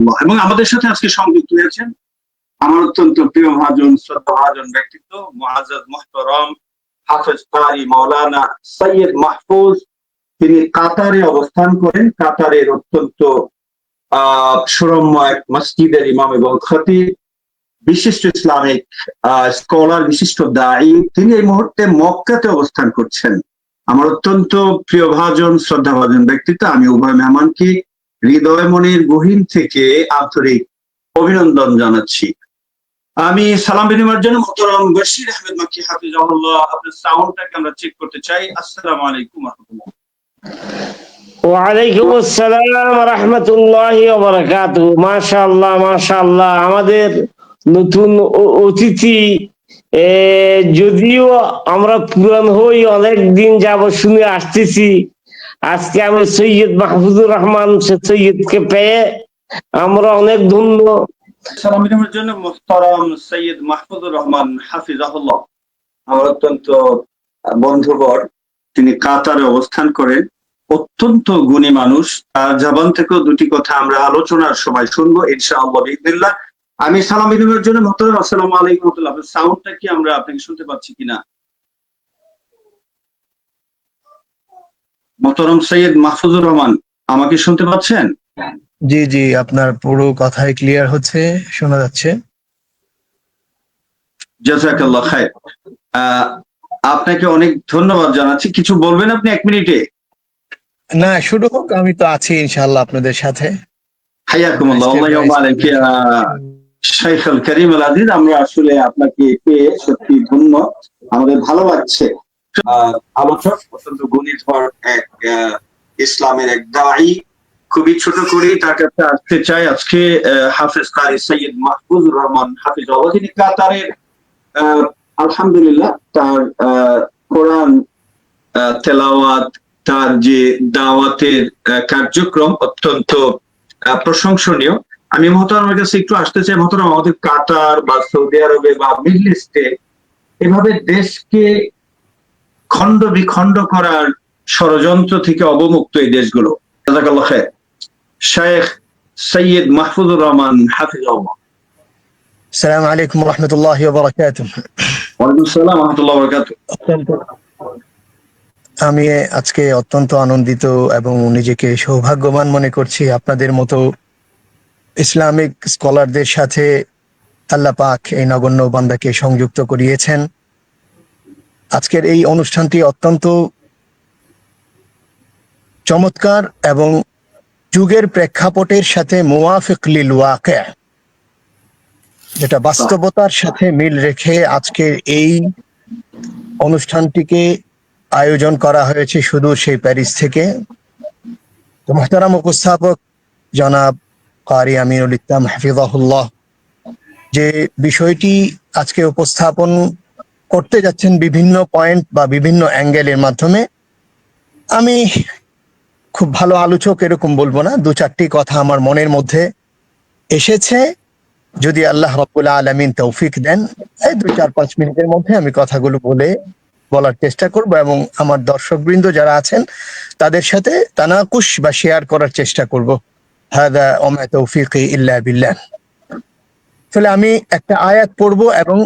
এবং আমাদের সাথে আজকে সংযুক্ত হয়েছেন আমার অত্যন্ত প্রিয় ভাজন শ্রদ্ধা ভাজন ব্যক্তিত্ব মুআজ্জাজ মুহতারাম, হাফেজ কারি মাওলানা সৈয়দ মাহফুজ। তিনি কাতারে অবস্থান করেন। কাতারের অত্যন্ত আহ সুরম্য এক মসজিদের ইমাম এবং খতিব, বিশিষ্ট ইসলামিক স্কলার, বিশিষ্ট দায়ী। তিনি এই মুহূর্তে মক্কাতে অবস্থান করছেন। আমার অত্যন্ত প্রিয় ভাজন শ্রদ্ধা ভাজন ব্যক্তিত্ব, আমি উভয় মেহমানকে হৃদয় মনের গহীন থেকে আন্তরিক অভিনন্দন জানাচ্ছি। আমি সালাম বিনিময়ের জন্য মোহতরম বশির আহমেদ মাকি হাফিজাহুল্লাহ, আপনার সাউন্ডটাকে আমরা চেক করতে চাই। আসসালামু আলাইকুম রহমতুল্লাহ ওয়ালাইকুম আসসালাম রহমতুল্লাহ বারাকাতু মাশাআল্লাহ মাশাআল্লাহ। আমাদের নতুন অতিথি যদিও আমরা পুরান হই অনেক দিন যাব শুনে আসতেছি। আজকে আমি সৈয়দ মাহফুজুর রহমান, সে- সৈয়দকে পেয়ে আমরা অনেক ধন্য। সালাম বিনিময়ের জন্য সৈয়দ মাহফুজুর রহমান আমার অত্যন্ত বন্ধুবর, তিনি কাতারে অবস্থান করেন। অত্যন্ত গুণী মানুষ। তার জবান থেকেও দুটি কথা আমরা আলোচনার সময় শুনব, ইনশাআল্লাহ বিদিল্লাহ আমি সালাম জন্য মোহতরম, আসসালামু আলাইকুম সাউন্ডটা কি আমরা আপনাকে শুনতে পাচ্ছি কিনা? মোহতরম সৈয়দ মাহফুজুর রহমান আমাকে শুনতে পাচ্ছেন? জি জি আপনার পুরো কথাই ক্লিয়ার হচ্ছে শোনা যাচ্ছে। জাজাকাল্লাহ আপনাকে অনেক ধন্যবাদ জানাচ্ছি। কিছু বলবেন আপনি এক মিনিটে? না শুরু হোক আমি তো আছি ইনশাআল্লাহ আপনাদের সাথে। হাইয়াকুমুল্লাহ শাইখ আল করিম আল আজিজ। আমরা আসলে আপনাকে পেয়ে সত্যি ধন্য। আমাদের ভালো লাগছে আলোচক অত্যন্ত গুণীধর এক ইসলামের এক দায়ী। খুবই ছোট করে তার কাছে আসতে চাই। আজকে হাফেজ কারি সৈয়দ মাহফুজুর রহমান হাফিজ তিনি কাতারের আলহামদুলিল্লাহ তার কোরআন তেলাওয়াত, তার যে দাওয়াতের কার্যক্রম অত্যন্ত প্রশংসনীয়। আমি মহতরমের কাছে একটু আসতে চাই। মহতরম, আমাদের কাতার বা সৌদি আরবে বা মিডল ইস্টে এভাবে দেশকে খণ্ড বিখণ্ড করার ষড়যন্ত্র থেকে অবমুক্ত এই দেশগুলো। শায়েখ সৈয়দ মাহফুজুর রহমান হাফিজ সালাম আলাইকুম রহমতুল্লাহ আমি আজকে অত্যন্ত আনন্দিত এবং নিজেকে সৌভাগ্যবান মনে করছি আপনাদের মতো ইসলামিক স্কলারদের সাথে আল্লাহ পাক এই নগণ্য বান্দাকে সংযুক্ত করিয়েছেন। আজকের এই অনুষ্ঠানটি অত্যন্ত চমৎকার এবং যুগের প্রেক্ষাপটের সাথে মুওয়াফিক লিল ওয়াকিয়া যেটা বাস্তবতার সাথে মিল রেখে আজকের এই অনুষ্ঠানটিকে আয়োজন করা হয়েছে সুদূর সেই প্যারিস থেকে। মহতারাম উপস্থাপক জনাব কারি আমিনুল ইসলাম হাফিজাহুল্লাহ, যে বিষয়টি আজকে উপস্থাপন করতে যাচ্ছেন বিভিন্ন পয়েন্ট বা বিভিন্ন অ্যাঙ্গেলের মাধ্যমে, আমি খুব ভালো আলোচক এরকম বলব না, দু চারটি কথা আমার মনের মধ্যে এসেছে। যদি আল্লাহ রব্বুল আলমিন তৌফিক দেন, এই দু চার পাঁচ মিনিটের মধ্যে আমি কথাগুলো বলে বলার চেষ্টা করব এবং আমার দর্শকবৃন্দ যারা আছেন, তাদের সাথে তানাকুশ বা শেয়ার করার চেষ্টা করব। হাদা ওমা তৌফিক ইল্লা বিল্লাহ। তাহলে আমি একটা আয়াত পড়ব এবং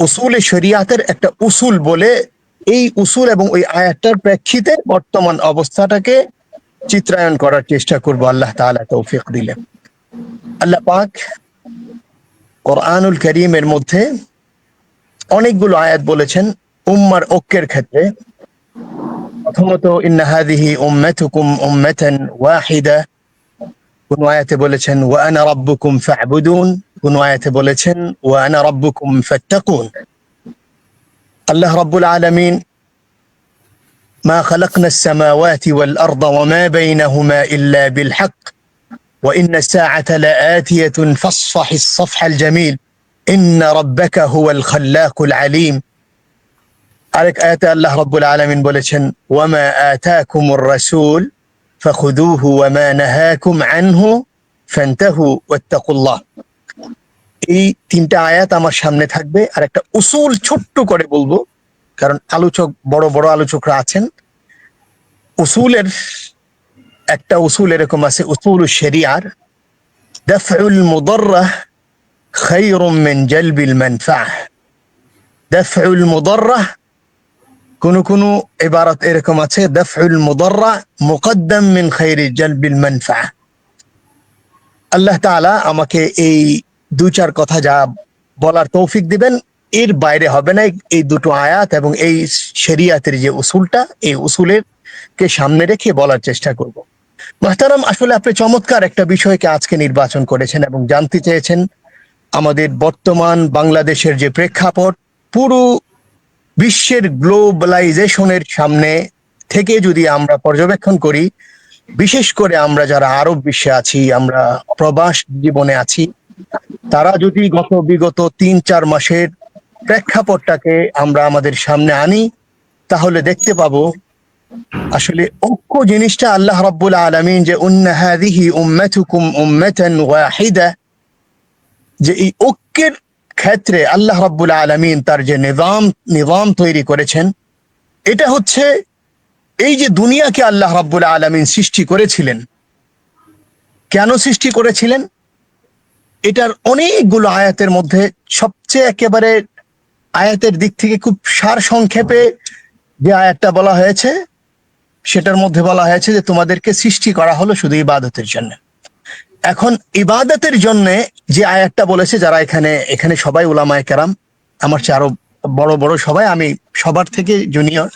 উসুলে শরিয়াতের একটা উসুল বলে এই উসুল এবং ওই আয়াতটার প্রেক্ষিতে বর্তমান অবস্থাটাকে চিত্রায়ন করার চেষ্টা করব। আল্লাহ তাআলা তৌফিক দিলে। আল্লাহ পাক কোরআনুল করিমের মধ্যে অনেকগুলো আয়াত বলেছেন উম্মার ঐক্যের ক্ষেত্রে। প্রথমত, ইন্না হাদিহি উম্মাতুকুম উম্মাতান ওয়াহিদা। কোন আয়াতে বলেছেন ওয়া আনা রাব্বুকুম ফা'বুদুন কোন আয়াতে বলেছেন ওয়া আনা রাব্বুকুম ফাত্তাকুন আল্লাহ রাব্বুল আলামিন ما خلقنا السماوات والأرض وما بينهما إلا بالحق وإن الساعة لآتية فاصفح الصفح الجميل إن ربك هو الخلاق العليم আরেক আয়াতে আল্লাহ রব্বুল আলামিন বলেছেন ওয়ামা আতাকুমুর রাসূল ফাখুদুহু ওয়ামা নাহাকুম আনহু ফান্তাহু ওয়াত্তাকুল্লাহ এই তিনটা আয়াত আমার সামনে থাকবে আর একটা উসুল ছোট্ট করে বলবো কারণ আলোচক বড় বড় আলোচকরা আছেন উসুলের একটা উসুল এরকম আছে উসুল শরিয়ার دفع المضرة خير من جلب المنفعة دفع المضرة কোনো কোন ইবারত এরকম আছে, দফউল মুদররা মুকদ্দম মিন খাইরি জালবিল মানফা আল্লাহ তাআলা আমাকে এই দু চার কথা যা বলার তৌফিক দিবেন, এর বাইরে হবে না এই দুটো আয়াত এবং এই শরিয়াতের যে উসুলটা, এই উসুলের কে সামনে রেখে বলার চেষ্টা করব। মাহতারাম, আসলে আপনি চমৎকার একটা বিষয়কে আজকে নির্বাচন করেছেন এবং জানতে চেয়েছেন। আমাদের বর্তমান বাংলাদেশের যে প্রেক্ষাপট, পুরো বিশ্বের গ্লোবালাইজেশনের সামনে থেকে যদি আমরা পর্যবেক্ষণ করি, বিশেষ করে আমরা যারা আরব বিশ্বে আছি, আমরা প্রবাস জীবনে আছি, তারা যদি গত বিগত তিন, চার মাসের প্রেক্ষাপটটাকে আমরা আমাদের সামনে আনি, তাহলে দেখতে পাবো, আসলে ঐক্য জিনিসটা আল্লাহ রাব্বুল আলামিন যে উন্না হাদিহি উম্মাতুকুম উম্মাতান ওয়াহিদা যে এই ঐক্যের ক্ষেত্রে আল্লাহ রাব্বুল আলমিন তার যে নিজাম নিজাম তৈরি করেছেন, এটা হচ্ছে এই যে দুনিয়াকে আল্লাহ রাব্বুল আলামিন সৃষ্টি করেছিলেন। কেন সৃষ্টি করেছিলেন? এটার অনেকগুলো আয়াতের মধ্যে সবচেয়ে একেবারে আয়াতের দিক থেকে খুব সার সংক্ষেপে যে আয়াতটা বলা হয়েছে, সেটার মধ্যে বলা হয়েছে যে তোমাদেরকে সৃষ্টি করা হলো শুধু ইবাদতের জন্য। এখন ইবাদতের জন্য যে আয়াতটা বলেছে, যারা এখানে এখানে সবাই ওলামায় কেরাম, আমার চেয়ে আরও বড় বড় সবাই, আমি সবার থেকে জুনিয়র।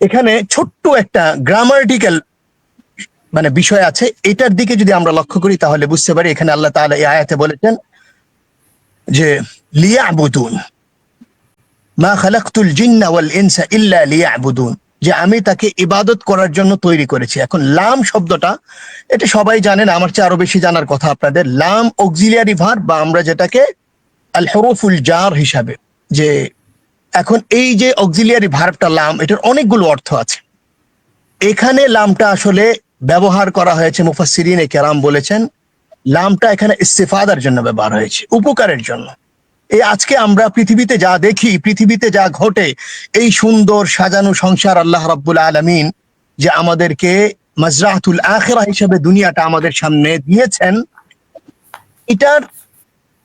এখানে ছোট্ট একটা গ্রামাটিক্যাল মানে বিষয় আছে, এটার দিকে যদি আমরা লক্ষ্য করি, তাহলে বুঝতে পারি, এখানে আল্লাহ তাআলা এই আয়াতে বলেছেন যে লিয়া লিয়াবুদুন, মা খালাকতুল জিন্না ওয়াল ইনসা ইল্লা লিয়াবুদুন। যে আমি তাকে ইবাদত করার জন্য তৈরি করেছি। এখন লাম শব্দটা, এটা সবাই জানেন, আমার চেয়ে আরও বেশি জানার কথা আপনাদের। লাম অক্সিলিয়ারি ভার বা আমরা যেটাকে আল হরফুল জার হিসাবে, যে এখন এই যে অক্সিলিয়ারি ভার্বটা লাম, এটার অনেকগুলো অর্থ আছে। এখানে লামটা আসলে ব্যবহার করা হয়েছে মুফাসসিরিনে কেরাম বলেছেন। লামটা এখানে ইস্তেফাদার জন্য ব্যবহার হয়েছে, উপকারের জন্য। এই আজকে আমরা পৃথিবীতে যা দেখি, পৃথিবীতে যা ঘটে, এই সুন্দর সাজানো সংসার আল্লাহ রাব্বুল আলামিন যে আমাদেরকে মাজরাতুল আখিরা হিসেবে দুনিয়াটা আমাদের সামনে দিয়েছেন, এটার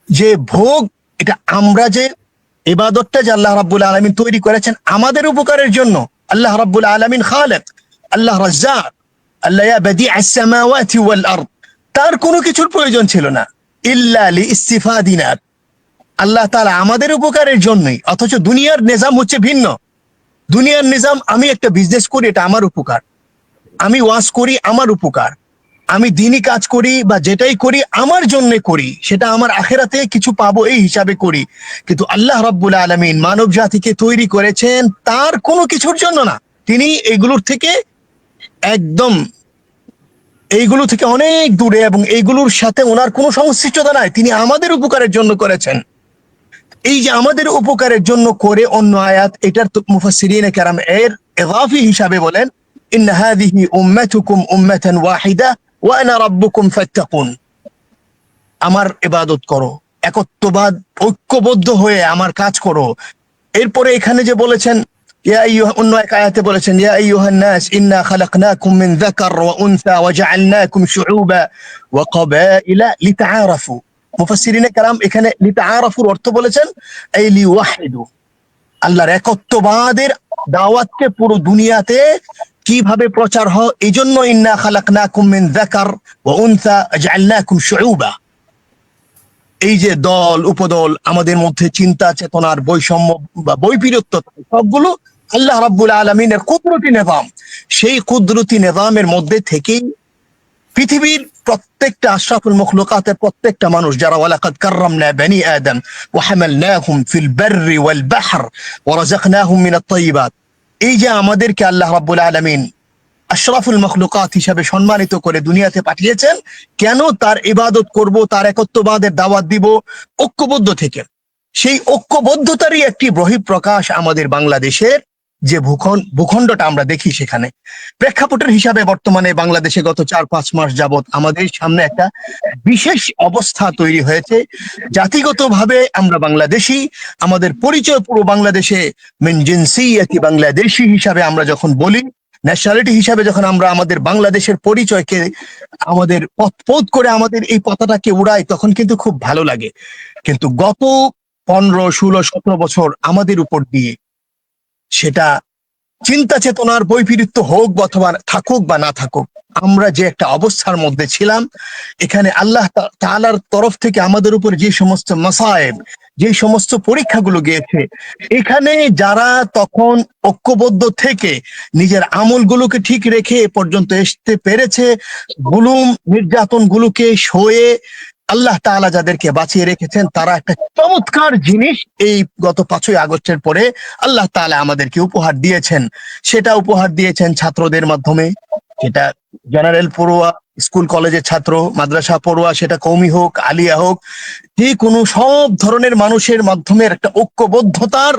যে ভোগ, এটা আমরা যে এবাদতটা যে আল্লাহ রাব্বুল আলামিন তৈরি করেছেন আমাদের উপকারের জন্য, আল্লাহ রাব্বুল আলামিন খালেক, আল্লাহ রাজ্জাক, আল্লাহ তার কোনো কিছুর প্রয়োজন ছিল না, ইল্লা লি ইস্তিফাদিনাত। আল্লাহ তাআলা আমাদের উপকারের জন্যই, অথচ দুনিয়ার নিজাম হচ্ছে ভিন্ন। দুনিয়ার নিজাম, আমি একটা বিজনেস করি, এটা আমার উপকার। আমি ওয়াশ করি, আমার উপকার। আমি দিনই কাজ করি বা যেটাই করি, আমার জন্য করি। সেটা আমার আখেরাতে কিছু পাবো, এই হিসাবে করি। কিন্তু আল্লাহ রাব্বুল আলামিন মানব জাতিকে তৈরি করেছেন তার কোনো কিছুর জন্য না। তিনি এগুলোর থেকে একদম এইগুলো থেকে অনেক দূরে এবং এইগুলোর সাথে ওনার কোনো সংশ্লিষ্টতা নাই। তিনি আমাদের উপকারের জন্য করেছেন। এই যে আমাদের উপকারের জন্য করে অন্য আয়াত, এটার মুফাসসিরিনে কেরাম এর ইদাফি হিসাবে বলেন ইন হাদিহি উম্মাতুকুম উম্মাতান ওয়াহিদা ওয়া আনা রাব্বুকুম ফাত্তাকুন। আমার ইবাদত করো, একত্ববাদ, ঐক্যবদ্ধ হয়ে আমার কাজ করো। এরপরে এখানে যে বলেছেন, ইয়া আইয়ুহা, অন্য এক আয়াতে বলেছেন, ইয়া আইয়ুহান নাস, ইন্না খালাকনাকুম মিন যাকার ওয়া উনসা ওয়া জাআলনাকুম শুউবা ওয়া ক্বাবাইলা লিতাআরাফু। মুফাসসিরিনে কালাম এখানে লিতাআরাফুর অর্থ বলেছেন, এই লিওয়াহিদু, আল্লাহর একত্ববাদের দাওয়াতকে পুরো দুনিয়াতে কীভাবে প্রচার হয়? এই জন্য ইন্না খালাকনাকুম মিন যাকার ওয়া উনসা জাআলনাকুম শুউবা। এই যে দল, উপদল, আমাদের মধ্যে চিন্তা, চেতনার বৈষম্য বা বৈপরীত্য সবগুলো আল্লাহ রাব্বুল আলমিনের কুদরতি নেজাম। সেই কুদরতি নেজামের মধ্যে থেকেই পৃথিবীর প্রত্যেকটা আশরাফুল মখলুকাতের প্রত্যেকটা মানুষ যারা ওয়ালাকাদ কাররামনা বানি আদম ওয়া হামালনাহুম ফিল বাররি ওয়াল বাহর ওয়া রাযাকনাহুম মিনাত তাইয়িবাত। এই যে আমাদেরকে আল্লাহ রাব্বুল আলামিন আশরাফুল মখলুকাত হিসাবে সম্মানিত করে দুনিয়াতে পাঠিয়েছেন, কেন তার ইবাদত করব, তার একত্ববাদের দাওয়াত দিব ঐক্যবদ্ধ থেকে? সেই ঐক্যবদ্ধতারই একটি বহিঃপ্রকাশ আমাদের বাংলাদেশের যে ভূখণ্ড ভূখণ্ডটা আমরা দেখি সেখানে। প্রেক্ষাপটের হিসাবে বর্তমানে বাংলাদেশে গত চার, পাঁচ মাস যাবত আমাদের সামনে একটা বিশেষ অবস্থা তৈরি হয়েছে। জাতিগতভাবে আমরা বাংলাদেশি, আমাদের পরিচয় পুরো বাংলাদেশে মিন জিনসিয়াতি বাংলাদেশি হিসাবে আমরা যখন বলি ন্যাশনালিটি হিসাবে যখন আমরা আমাদের বাংলাদেশের পরিচয়কে, আমাদের পথ করে আমাদের এই পতাকাকে উড়াই, তখন কিন্তু খুব ভালো লাগে। কিন্তু গত পনেরো, ষোলো, সতেরো বছর আমাদের উপর দিয়ে সেটা চিন্তা চেতনার বৈপরীত্য হোক অথবা থাকুক বা না থাকুক, আমরা যে একটা অবস্থার মধ্যে ছিলাম, এখানে আল্লাহ তা- তাআলার তরফ থেকে আমাদের উপর যে সমস্ত মাসায়েব, যে সমস্ত পরীক্ষাগুলো গিয়েছে, এখানে যারা তখন ঐক্যবদ্ধ থেকে নিজের আমলগুলোকে ঠিক রেখে এ পর্যন্ত আসতে পেরেছে, গুলুম নির্যাতন গুলোকে সয়ে আল্লাহ তাআলা যাদেরকে বাঁচিয়ে রেখেছেন, তারা একটা চমৎকার জিনিস এই গত পাঁচই আগস্টের পরে আল্লাহ তাআলা আমাদেরকে উপহার দিয়েছেন। সেটা উপহার দিয়েছেন ছাত্রদের মাধ্যমে। সেটা জেনারেল পড়ুয়া, স্কুল কলেজের ছাত্র, মাদ্রাসা পড়ুয়া, সেটা কৌমি হোক, আলিয়া হোক, যে কোনো সব ধরনের মানুষের মাধ্যমে একটা ঐক্যবদ্ধতার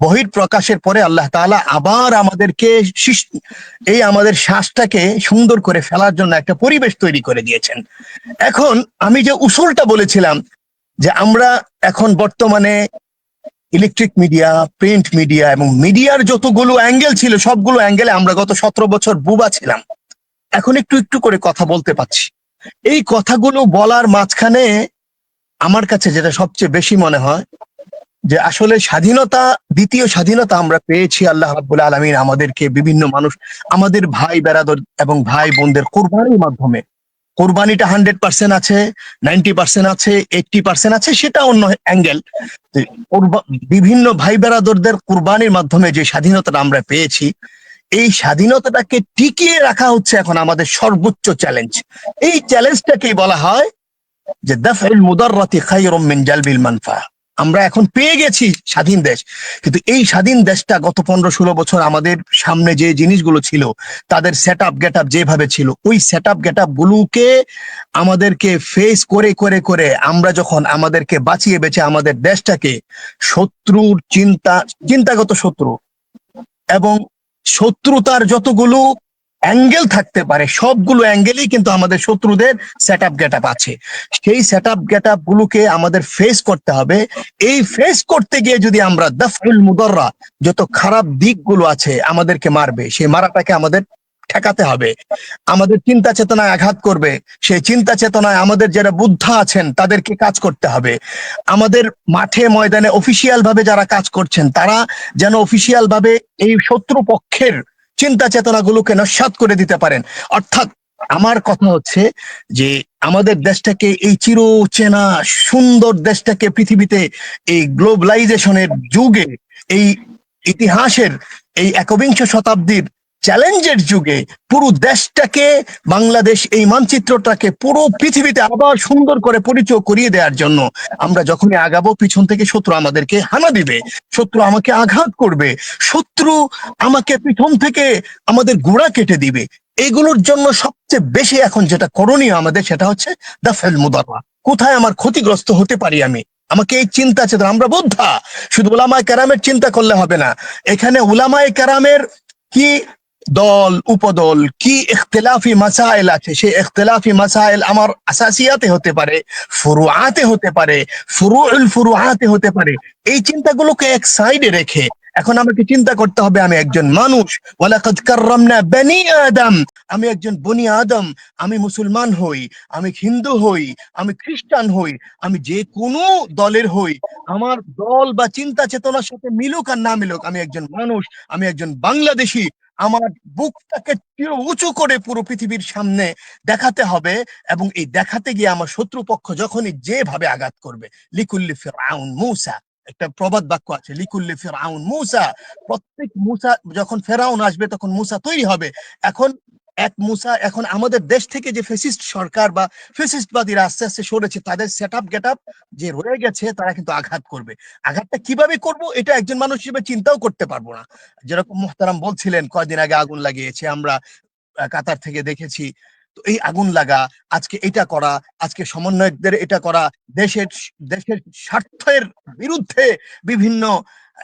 বহির প্রকাশের পরে আল্লাহ তাআলা আবার আমাদেরকে এই আমাদের শ্বাসটাকে সুন্দর করে ফেলার জন্য একটা পরিবেশ তৈরি করে দিয়েছেন। এখন আমি যে উসুলটা বলেছিলাম যে আমরা এখন বর্তমানে ইলেকট্রিক মিডিয়া প্রিন্ট মিডিয়া এবং মিডিয়ার যতগুলো অ্যাঙ্গেল ছিল, সবগুলো অ্যাঙ্গেলে আমরা গত সতেরো বছর বুবা ছিলাম। এখন একটু একটু করে কথা বলতে পারছি। এই কথাগুলো বলার মাঝখানে আমার কাছে যেটা সবচেয়ে বেশি মনে হয় যে আসলে স্বাধীনতা, দ্বিতীয় স্বাধীনতা আমরা পেয়েছি আল্লাহ রাব্বুল আলমিন আমাদেরকে বিভিন্ন মানুষ, আমাদের ভাই বেরাদর এবং ভাই বোনদের কোরবানির মাধ্যমে। কোরবানিটা হান্ড্রেড পার্সেন্ট আছে নাইনটি পার্সেন্ট আছে এইটটি পার্সেন্ট আছে, সেটা অন্য অ্যাঙ্গেল বিভিন্ন ভাই বেরাদরদের কোরবানির মাধ্যমে যে স্বাধীনতাটা আমরা পেয়েছি, এই স্বাধীনতাটাকে টিকিয়ে রাখা হচ্ছে এখন আমাদের সর্বোচ্চ চ্যালেঞ্জ এই চ্যালেঞ্জটাকেই বলা হয় যে দাফিল মুদাররাতি খায়রুম মিন জালবিল মানফা। আমরা এখন পেয়ে গেছি স্বাধীন দেশ। কিন্তু এই স্বাধীন দেশটা গত পনেরো ষোলো বছর আমাদের সামনে যে জিনিসগুলো ছিল, তাদের সেট আপ গেট আপ যেভাবে ছিল, ওই সেট আপ গেট আপ গুলোকে আমাদেরকে ফেস করে করে করে আমরা যখন আমাদেরকে বাঁচিয়ে বেঁচে আমাদের দেশটাকে শত্রুর চিন্তা, চিন্তাগত শত্রু এবং শত্রুতার যতগুলো অ্যাঙ্গেল থাকতে পারে। সবগুলো অ্যাঙ্গেলই কিন্তু আমাদের শত্রুদের সেট আপ গেট আপ আছে। সেই সেট আপ গেট আপ গুলোকে আমাদের ফেস করতে হবে। এই ফেস করতে গিয়ে যদি আমরা দফুল মুদররা, যত খারাপ দিকগুলো আছে, আমাদেরকে মারবে, সেই মারাটাকে আমাদের ঠেকাতে হবে। আমাদের চিন্তা চেতনায় আঘাত করবে, সেই চিন্তা চেতনায় আমাদের যারা বুদ্ধা আছেন, তাদেরকে কাজ করতে হবে। আমাদের মাঠে, ময়দানে অফিসিয়াল ভাবে যারা কাজ করছেন, তারা যেন অফিসিয়াল ভাবে এই শত্রু পক্ষের চিন্তা চেতনাগুলোকে নস্বাত করে দিতে পারেন। অর্থাৎ আমার কথা হচ্ছে যে আমাদের দেশটাকে এই চির চেনা সুন্দর দেশটাকে পৃথিবীতে এই গ্লোবালাইজেশনের যুগে, এই ইতিহাসের এই একবিংশ শতাব্দীর চ্যালেঞ্জের যুগে পুরো দেশটাকে, বাংলাদেশ এই মানচিত্রটাকে পুরো পৃথিবীতে আবার সুন্দর করে পরিচয় করিয়ে দেওয়ার জন্য আমরা যখনই আগাবো, পিছন থেকে শত্রু আমাদেরকে হানা দিবে। শত্রু আমাকে আঘাত করবে। শত্রু আমাকে পিছন থেকে আমাদের গোড়া কেটে দিবে। এগুলোর জন্য সবচেয়ে বেশি এখন যেটা করণীয় আমাদের, সেটা হচ্ছে দ্য ফেল মুদাররা কোথায় আমার ক্ষতিগ্রস্ত হতে পারি আমি? আমাকে এই চিন্তা চেতনা, আমরা বোদ্ধা। শুধু উলামায় ক্যারামের চিন্তা করলে হবে না। এখানে উলামায় ক্যারামের কি দল, উপদল, কি ইখতিলাফি মাসাইল আছে? সেই ইখতিলাফি মাসাইল আমার আসাসিয়াতে হতে পারে, ফুরুআতে হতে পারে, ফুরুউল ফুরুআতে হতে পারে। এই চিন্তাগুলোকে এক সাইডে রেখে এখন আমাকে চিন্তা করতে হবে, আমি একজন মানুষ। ওয়ালাকাদ কাররামনা বনি আদম, আমি একজন বনি আদম, আমি মুসলমান হই, আমি হিন্দু হই, আমি খ্রিস্টান হই, আমি যে কোনো দলের হই। আমার দল বা চিন্তা চেতনার সাথে মিলুক আর না মিলুক, আমি একজন মানুষ, আমি একজন বাংলাদেশী আমার বুকটাকে উঁচু করে পুরো পৃথিবীর সামনে দেখাতে হবে এবং এই দেখাতে গিয়ে আমার শত্রুপক্ষ যখনই যেভাবে আঘাত করবে, লিকুল্লি ফিরাউন মৌসা, একটা প্রবাদ বাক্য আছে, লিকুল্লি ফেরাউন মুসা, প্রত্যেক মূসা যখন ফেরাউন আসবে তখন মূসা তৈরি হবে। এখন এক মুসা এখন আমাদের দেশ থেকে যে ফেসিস্ট সরকার বা ফেসিস্টবাদীরা আস্তে আস্তে সরেছে, তাদের সেট আপ গেট আপ যে রয়ে গেছে, তারা কিন্তু আঘাত করবে। আঘাতটা কীভাবে করব এটা একজন মানুষ হিসেবে চিন্তাও করতে পারব না। যেরকম মোহতারাম বলছিলেন, কয়দিন আগে আগুন লাগিয়েছে, আমরা কাতার থেকে দেখেছি। তো এই আগুন লাগা, আজকে এটা করা, আজকে সমন্বয়কদের এটা করা, দেশের দেশের স্বার্থের বিরুদ্ধে বিভিন্ন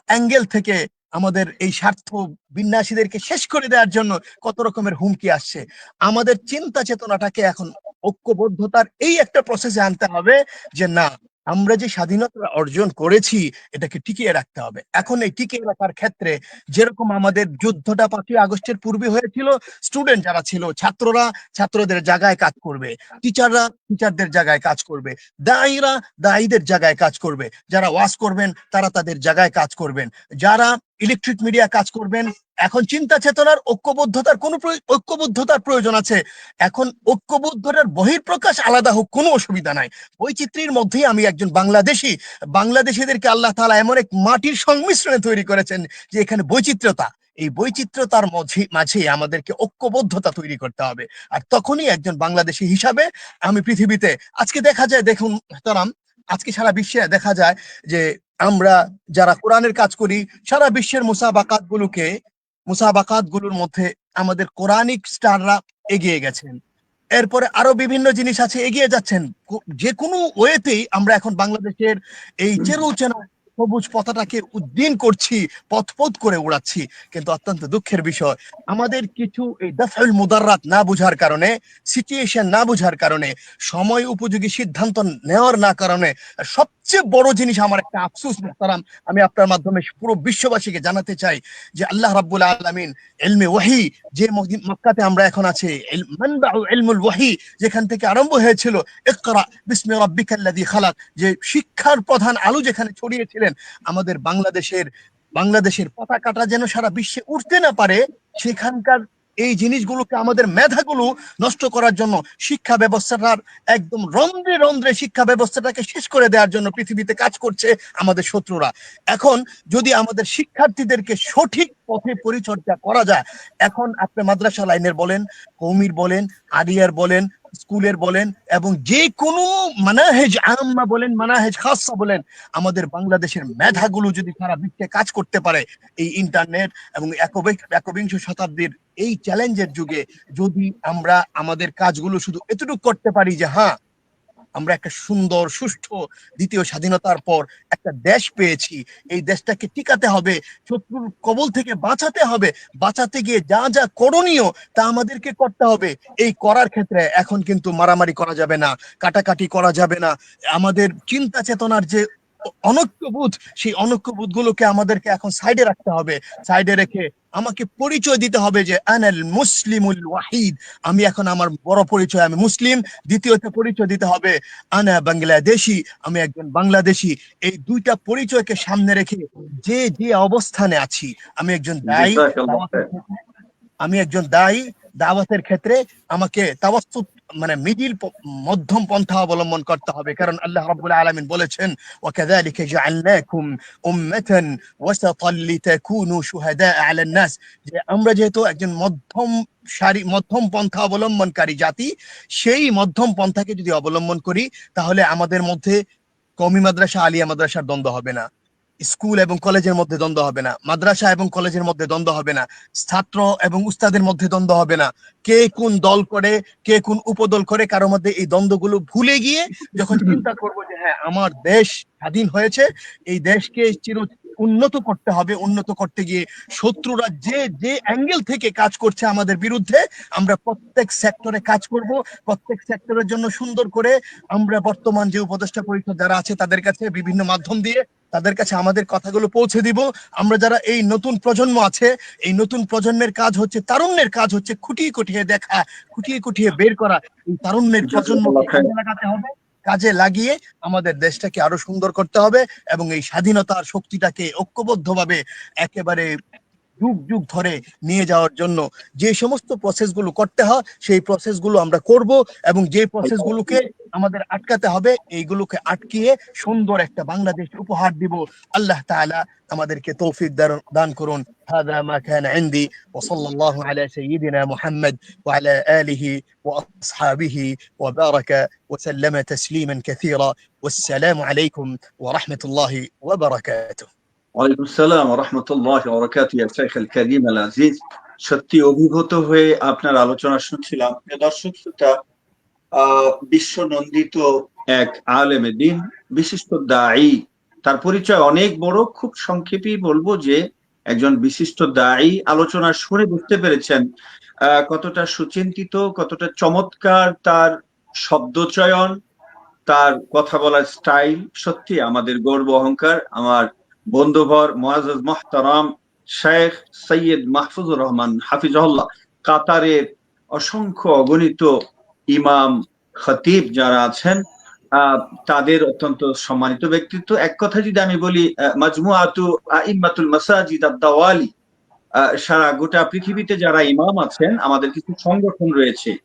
অ্যাঙ্গেল থেকে আমাদের এই স্বার্থ বিন্যাসীদেরকে শেষ করে দেওয়ার জন্য কত রকমের হুমকি আসছে। আমাদের চিন্তা চেতনাটাকে এখন ঐক্যবদ্ধতার এই একটা প্রসেসে আনতে হবে যে না, আমরা যে স্বাধীনতা অর্জন করেছি, এটাকে টিকিয়ে রাখতে হবে। এখন এই টিকিয়ে রাখার ক্ষেত্রে যেরকম আমাদের যুদ্ধটা পাঁচই আগস্টের পূর্বে হয়েছিল স্টুডেন্ট যারা ছিল, ছাত্ররা ছাত্রদের জায়গায় কাজ করবে টিচাররা টিচারদের জায়গায় কাজ করবে, দায়ীরা দায়ীদের জায়গায় কাজ করবে, যারা ওয়াশ করবেন তারা তাদের জায়গায় কাজ করবেন। যারা ইলেকট্রিক মিডিয়া কাজ করবেন। এখন চিন্তা চেতনার ঐক্যবদ্ধতার কোন ঐক্যবদ্ধতার প্রয়োজন আছে। এখন ঐক্যবদ্ধতার বহির্প্রকাশ আলাদা হোক, কোনো অসুবিধা নাই। বৈচিত্র্যের মধ্যেই আমি একজন বাংলাদেশি। বাংলাদেশিদেরকে আল্লাহ তাআলা এমন এক মাটির সংমিশ্রণে তৈরি করেছেন যে এখানে বৈচিত্র্যতা। এই বৈচিত্র্যতার মাঝে মাঝে আমাদেরকে ঐক্যবদ্ধতা তৈরি করতে হবে। আর তখনই একজন বাংলাদেশি হিসাবে আমি পৃথিবীতে, আজকে দেখা যায়, দেখুন, তারাম আজকে সারা বিশ্বে দেখা যায় যে আমরা যারা কোরআনের কাজ করি, সারা বিশ্বের মুসাবাকাত গুলোকে মুসাবাকাতগুলোর মধ্যে আমাদের কোরআনিক স্টাররা এগিয়ে গেছেন। এরপরে আরও বিভিন্ন জিনিস আছে, এগিয়ে যাচ্ছেন। যে কোনো ওয়েতেই আমরা এখন বাংলাদেশের এই চেরু চেনা সবুজ পতাটাকে উদ্দিন করছি পথ পথ করে উড়াচ্ছি, কিন্তু অত্যন্ত দুঃখের বিষয়, আমাদের কিছু এই দফল মুদাররাত না বুঝার কারণে সিচুয়েশন না বুঝার কারণে, সময় উপযোগী সিদ্ধান্ত নেওয়ার না কারণে, সবচেয়ে বড় জিনিস আমার একটা আফসোস, মোহতারাম, আমি আপনার মাধ্যমে পুরো বিশ্ববাসীকে জানাতে চাই যে আল্লাহ রাব্বুল আলামিন এলমে ওয়াহি, যে মক্কাতে আমরা এখন আছি ইলমুল ওয়াহি, যেখান থেকে আরম্ভ হয়েছিল, ইকরা বিসমি রাব্বিকাল্লাযী খালাক, যে শিক্ষার প্রধান আলো যেখানে ছড়িয়েছিলেন আমাদের বাংলাদেশের বাংলাদেশের পতাকাটা যেন সারা বিশ্বে উঠতে না পারে, সেখানকার এই জিনিসগুলোকে আমাদের মেধাগুলো নষ্ট করার জন্য, শিক্ষা ব্যবস্থাটার একদম রন্ধ্রে রন্ধ্রে শিক্ষা ব্যবস্থাটাকে শেষ করে দেওয়ার জন্য পৃথিবীতে কাজ করছে আমাদের শত্রুরা। এখন যদি আমাদের শিক্ষার্থীদেরকে সঠিক পথে পরিচর্যা করা যায়, এখন আপনি মাদ্রাসা লাইনের বলেন, কৌমির বলেন, আরিয়ার বলেন স্কুলের বলেন এবং যে কোনো মানাহেজ আম্মা বলেন, মানাহেজ খাসা বলেন, আমাদের বাংলাদেশের মেধাগুলো যদি সারা বিশ্বে কাজ করতে পারে এই ইন্টারনেট এবং একবিংশ শতাব্দীর এই চ্যালেঞ্জের যুগে যদি আমরা আমাদের কাজগুলো শুধু এতটুকু করতে পারি যে হ্যাঁ আমরা একটা সুন্দর, সুষ্ঠু দ্বিতীয় স্বাধীনতার পর একটা দেশ পেয়েছি। এই দেশটাকে টিকাতে হবে, শত্রুর কবল থেকে বাঁচাতে হবে। বাঁচাতে গিয়ে যা যা করণীয় তা আমাদেরকে করতে হবে। এই করার ক্ষেত্রে এখন কিন্তু মারামারি করা যাবে না, কাটাকাটি করা যাবে না। আমাদের চিন্তা চেতনার যে অনৈক্যবোধ সেই অনৈক্যবোধ গুলোকে আমাদেরকে এখন সাইডে রাখতে হবে। সাইডে রেখে আমাকে পরিচয় দিতে হবে যে আনাল মুসলিমুল ওয়াহিদ। আমি এখন আমার বড় পরিচয় আমি মুসলিম। দ্বিতীয়ত পরিচয় দিতে হবে আনা বাংলাদেশি। আমি একজন বাংলাদেশি। এই দুইটা পরিচয়কে সামনে রেখে যে যে অবস্থানে আছি আমি একজন দায়ী আমি একজন দায়ী দাওয়াতের ক্ষেত্রে আমাকে তাওয়াসসুত মানে মিডিল মধ্যম পন্থা অবলম্বন করতে হবে কারণ আল্লাহ রাব্বুল আলামিন বলেছেন وكذلك جعلناكم أمة وسطا لتكونوا شهداء على الناس যে আমরা যেহেতু একজন মধ্যম সারি মধ্যম পন্থা অবলম্বনকারী জাতি সেই মধ্যম পন্থাকে যদি অবলম্বন করি তাহলে আমাদের মধ্যে কমি মাদ্রাসা আলিয়া মাদ্রাসার দ্বন্দ্ব হবে না স্কুল এবং কলেজের মধ্যে দ্বন্দ্ব হবে না। মাদ্রাসা এবং কলেজের মধ্যে দ্বন্দ্ব হবে না। ছাত্র এবং উস্তাদের মধ্যে দ্বন্দ্ব হবে না। কে কোন দল করে, কে কোন উপদল করে কারোর মধ্যে এই দ্বন্দ্বগুলো ভুলে গিয়ে যখন চিন্তা করব যে হ্যাঁ আমার দেশ স্বাধীন হয়েছে, এই দেশকে চির উন্নত করতে হবে, উন্নত করতে গিয়ে শত্রুরা যে যে অ্যাঙ্গেল থেকে কাজ করছে আমাদের বিরুদ্ধে, আমরা প্রত্যেক সেক্টরে কাজ করব, প্রত্যেক সেক্টরের জন্য সুন্দর করে আমরা বর্তমান যে উপদেষ্টা পরিষদ যারা আছে তাদের কাছে বিভিন্ন মাধ্যম দিয়ে তাদের কাছে আমাদের কথাগুলো পৌঁছে দিব। আমরা যারা এই নতুন প্রজন্ম আছে এই নতুন প্রজন্মের কাজ হচ্ছে তারুণ্যের কাজ হচ্ছে খুঁটিয়ে খুঁটিয়ে দেখা খুঁটিয়ে খুঁটিয়ে বের করা। এই তারুণ্যের প্রজন্ম লাগাতে হবে কাজে লাগিয়ে আমাদের দেশটাকে আরও সুন্দর করতে হবে এবং এই স্বাধীনতার শক্তিটাকে ঐক্যবদ্ধভাবে একেবারে যুগ যুগ ধরে নিয়ে যাওয়ার জন্য যে সমস্ত প্রসেসগুলো করতে হয় সেই প্রসেসগুলো আমরা করব এবং যে প্রসেসগুলোকে আমাদের আটকাতে হবে এইগুলোকে আটকিয়ে সুন্দর একটা বাংলাদেশ উপহার দিব আল্লাহ তাআলা আমাদেরকে তৌফিক দান- দান করুন هذا ما كان عندي وصلى الله على سيدنا محمد وعلى آله وأصحابه وبارك وسلم تسليما كثيرا والسلام عليكم ورحمة الله وبركاته ওয়ালাইকুম আসসালাম রহমতুল্লাহ বরকাতু আল কারীম আল আজিজ। সত্যি অভিভূত হয়ে আপনার আলোচনা শুনছিলাম। দর্শক শ্রোতা বিশ্ব নন্দিত এক আলেমে দিন, বিশিষ্ট দায়ী তার পরিচয় অনেক বড়, খুব সংক্ষেপেই বলব যে একজন বিশিষ্ট দায়ী আলোচনা শুনে বুঝতে পেরেছেন কতটা সুচিন্তিত, কতটা চমৎকার তার শব্দচয়ন, তার কথা বলার স্টাইল। সত্যি আমাদের গর্ব, অহংকার, আমার বন্ধুভর মোয়াজ মোহতারাম শেখ সৈয়দ মাহফুজুর রহমান হাফিজউল্লাহ কাতারের অসংখ্য অগণিত ইমাম খতিব যারা আছেন তাদের অত্যন্ত সম্মানিত ব্যক্তিত্ব। এক কথা যদি আমি বলি মাজমুআতু আইম্মাতুল মাসাজিদ আদ-দাওয়ালি আহ, সারা গোটা পৃথিবীতে যারা ইমাম আছেন আমাদের কিছু সংগঠন রয়েছে।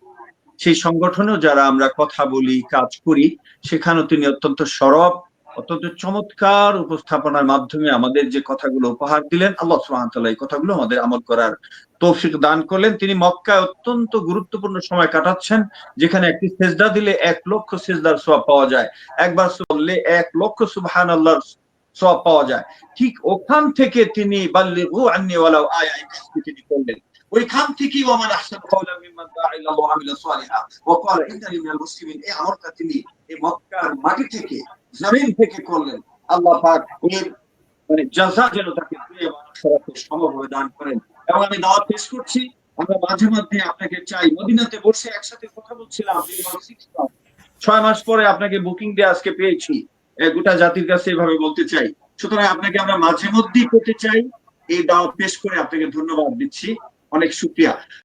সেই সংগঠনেও যারা আমরা কথা বলি কাজ করি সেখানেও তিনি অত্যন্ত সরব। অত্যন্ত চমৎকার উপস্থাপনার মাধ্যমে আমাদের যে কথাগুলো উপহার দিলেন, আল্লাহ ওয়া এই কথাগুলো আমাদের আমল করার তৌফিক দান করলেন। তিনি মক্কায় অত্যন্ত গুরুত্বপূর্ণ সময় কাটাচ্ছেন, যেখানে একটি সেজদা দিলে এক লক্ষ সেজদার সওয়াব পাওয়া যায়। একবার বললে এক লক্ষ সুবহান আল্লাহর সওয়াব পাওয়া যায়। ঠিক ওখান থেকে তিনি বাল্লিগু আন্নি ওয়ালাউ আয়া তিনি করলেন। ওইখান থেকেই ওমান আহসান কওলাম মিম্মান দাআ ইলা আমিলা সালিহা। ওয়া ক্বালা ইন্নানি মিনাল মুসলিমিন এই আমলটা তিনি এই মক্কার মাটি থেকে, জমিন থেকে করলেন। আল্লাহ পাক এর মানে জাযা যেন তাকে এবং আখিরাতে সমভাবে দান করেন। এবং আমি দাওয়াত পেশ করছি। আমরা মাঝে মধ্যে আপনাকে চাই। মদিনাতে বসে একসাথে কথা বলছিলাম। ছয় মাস পরে আপনাকে বুকিং দিয়ে আজকে পেয়েছি। গোটা জাতির কাছে এভাবে বলতে চাই। সুতরাং আপনাকে আমরা মাঝে মধ্যেই পেতে চাই। এই দাওয়াত পেশ করে আপনাকে ধন্যবাদ দিচ্ছি। অনেক শুক্রিয়া